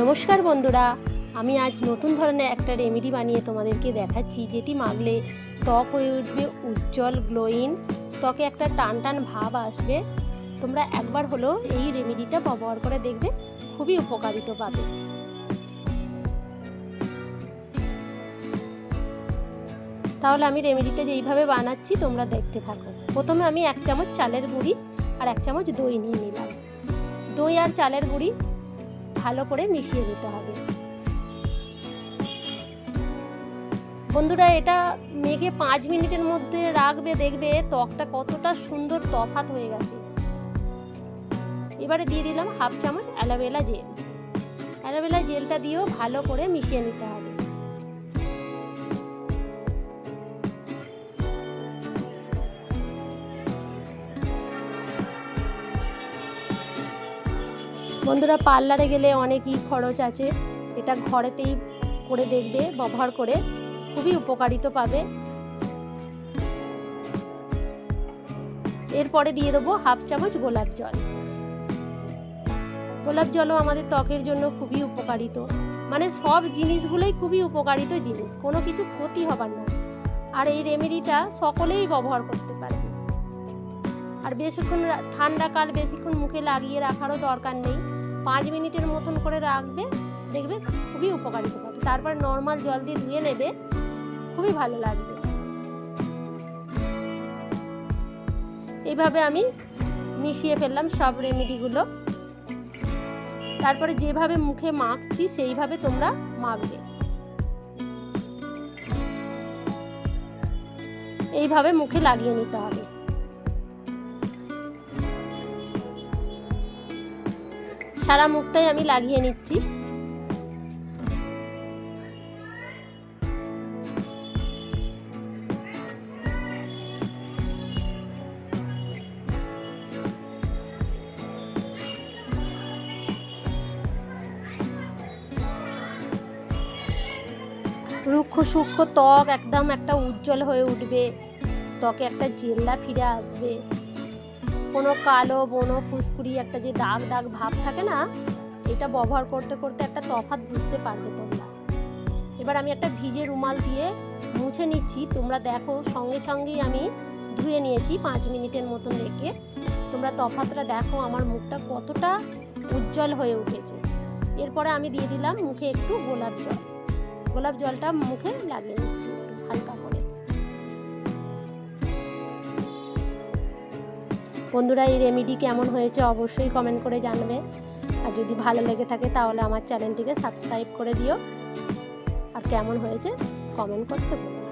নমস্কার বন্ধুরা, আমি আজ নতুন ধরনের একটা রেমেডি বানিয়ে তোমাদেরকে দেখাচ্ছি, যেটি মাখলে ত্বক হয়ে উঠবে উজ্জ্বল গ্লোয়িং, ত্বকে একটা টান টান ভাব আসবে। তোমরা একবার হলো এই রেমেডিটা ব্যবহার করে দেখবে, খুবই উপকারিত পাবে। তাহলে আমি রেমেডিটা যেইভাবে বানাচ্ছি, তোমরা দেখতে থাকো। প্রথমে আমি এক চামচ চালের গুঁড়ি আর এক চামচ দই নিয়ে নিলাম। দই আর চালের গুঁড়ি ভালো করে মিশিয়ে নিতে হবে। বন্ধুরা, এটা মেঘে পাঁচ মিনিটের মধ্যে রাখবে, দেখবে ত্বকটা কতটা সুন্দর তফাত হয়ে গেছে। এবারে দিয়ে দিলাম হাফ চামচ অ্যালোভেলা জেল। অ্যালোভেলা জেলটা দিয়েও ভালো করে মিশিয়ে নিতে হবে। বন্ধুরা পার্লারে গেলে অনেকই খরচ আছে। এটা ঘরেতেই করে দেখবে, ব্যবহার করে। খুবই উপকারিত পাবে। এরপরে দিয়ে দেবো হাফ চামচ গোলাপ জল। গোলাপ জলও আমাদের ত্বকের জন্য খুবই উপকারিত। মানে সব জিনিসগুলোই খুবই উপকারিত জিনিস, কোনো কিছু ক্ষতি হবার না। আর এই রেমেডিটা সকলেই ব্যবহার করতে পারে। আর বেশিক্ষণ ঠান্ডাকাল বেশিক্ষণ মুখে লাগিয়ে রাখারও দরকার নেই। পাঁচ মিনিটের মতন করে রাখবে, দেখবে খুবই উপকারিত পাবে। তারপর নর্মাল জল দিয়ে ধুয়ে নেবে, খুবই ভালো লাগবে। এইভাবে আমি মিশিয়ে ফেললাম সব রেমেডিগুলো তারপরে যেভাবে মুখে মাখছি, সেইভাবে তোমরা মাখবে। এইভাবে মুখে লাগিয়ে নিতে হবে। সারা মুখটাই আমি লাগিয়ে নিচ্ছি। রুক্ষ সূক্ষ্ম ত্বক একদম একটা উজ্জ্বল হয়ে উঠবে। ত্বকে একটা জেল্লা ফিরে আসবে। কোনো কালো বনো ফুসকুড়ি একটা যে দাগ দাগ ভাব থাকে না, এটা ব্যবহার করতে করতে একটা তফাৎ বুঝতে পারবে তোমরা। এবার আমি একটা ভিজে রুমাল দিয়ে মুছে নিচ্ছি। তোমরা দেখো, সঙ্গে সঙ্গেই আমি ধুয়ে নিয়েছি পাঁচ মিনিটের মতন রেখে। তোমরা তফাতটা দেখো, আমার মুখটা কতটা উজ্জ্বল হয়ে উঠেছে। এরপরে আমি দিয়ে দিলাম মুখে একটু গোলাপ জল। গোলাপ জলটা মুখে লাগিয়ে নিচ্ছি একটু হালকা করে। বন্ধুরা, এই রেমিডি কেমন হয়েছে অবশ্যই কমেন্ট করে জানবে। আর যদি ভালো লেগে থাকে তাহলে আমার চ্যানেলটিকে সাবস্ক্রাইব করে দিও। আর কেমন হয়েছে কমেন্ট করতে বলো